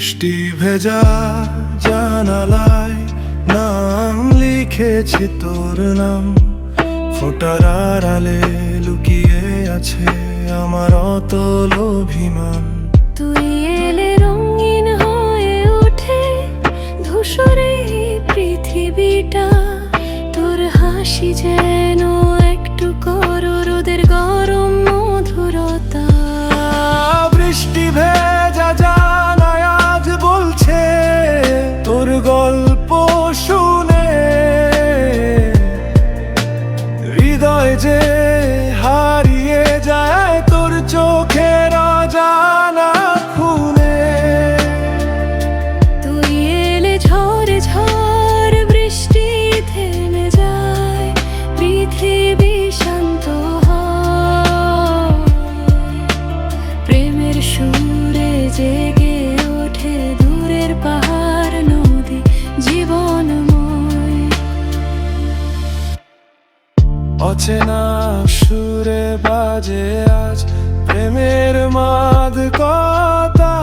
বৃষ্টি ভেজা জানালায় নাম লিখেছি তোর নাম। ফোটার আড়ালে লুকিয়ে আছে আমার অতল অভিমান। তুই এলে রঙিন হয়ে ওঠে ধূসরে পৃথিবীটা। তোর হাসি যেন একটু কর রোদের গরম মধুরতা। বৃষ্টি ভেজা হৃদয় যে অচেনা সুরে বাজে আজ প্রেমের মাদ কথা।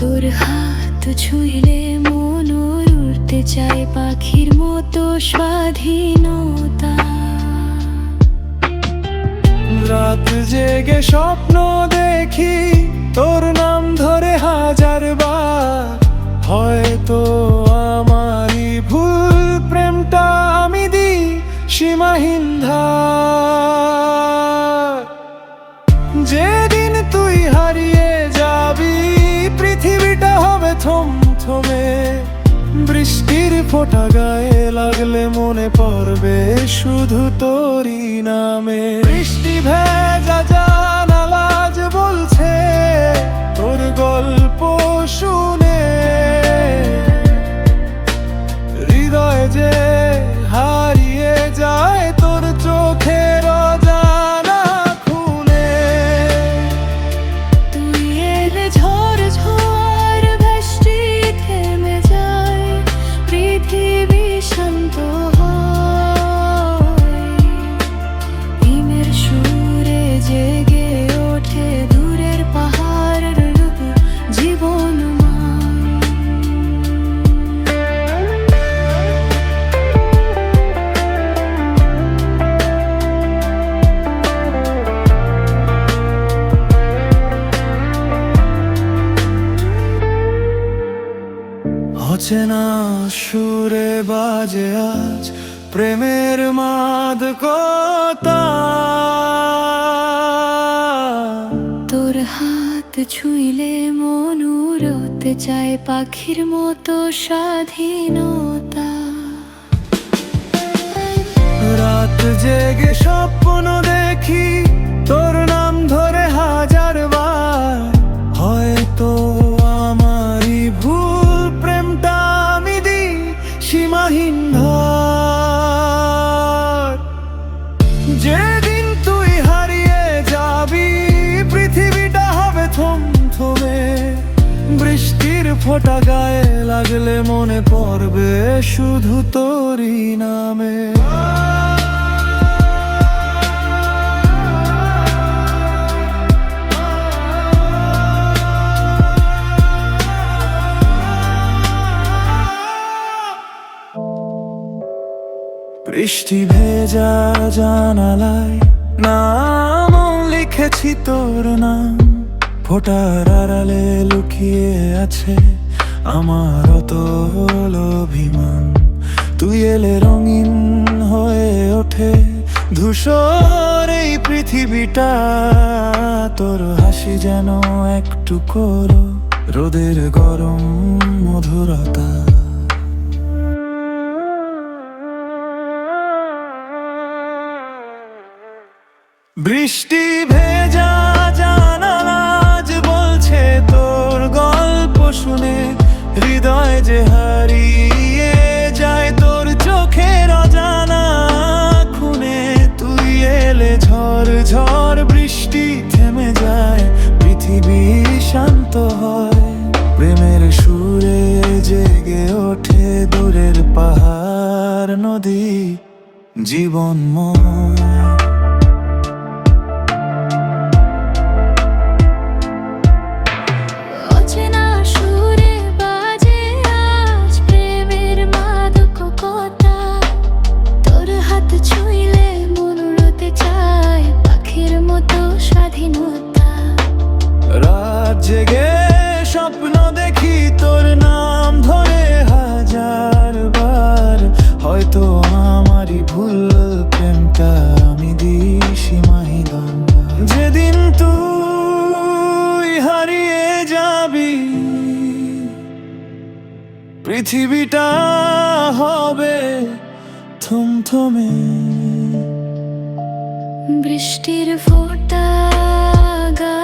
তোর হাত ছুঁইলে মন উড়তে চায় পাখির মতো স্বাধীনতা। রাত জেগে স্বপ্ন দেখি তোর নাম ধরে হাজার বার হয়তো সীমাহীন ধার যেদিন তুই হারিয়ে যাবি, পৃথিবীটা হবে থম থমে বৃষ্টির ফোঁটা গায়ে লাগলে মনে পড়বে শুধু তোরই নামে। বৃষ্টি ভেজা জানালাজ বলছে, তোর গল্প শুনে। এলে অচেনা সুরে বাজে আজ প্রেমের মাদ কথা তোর হাত ছুঁইলে মন উড়তে চায় পাখির মতো স্বাধীনতা। রাত জেগে স্বপ্ন দেখি ফোঁটা গায়ে লাগলে মনে পড়বে শুধু তোরই নামে। বৃষ্টি ভেজা জানালায় নাম লিখেছি তোর নাম। ফোটার আড়ালে লুকিয়ে আছে আমার অতল অভিমান। তুই এলে রঙিন হয়ে ওঠে ধূসর এই পৃথিবীটা। তোর হাসি যেন একটু করো রোদের গরম মধুরতা। বৃষ্টি ভেজা হৃদয় যে হারিয়ে যায় তোর চোখের অজানা খুনে, তুই এলে ঝড় ঝড় বৃষ্টি থেমে যায়, পৃথিবী শান্ত হয়। প্রেমের সুরে জেগে ওঠে দূরের পাহাড়, নদী, জীবন জীবনময় ভুল যেদিন হারিয়ে যাবি পৃথিবীটা হবে থমথমে। বৃষ্টির ফোটা গা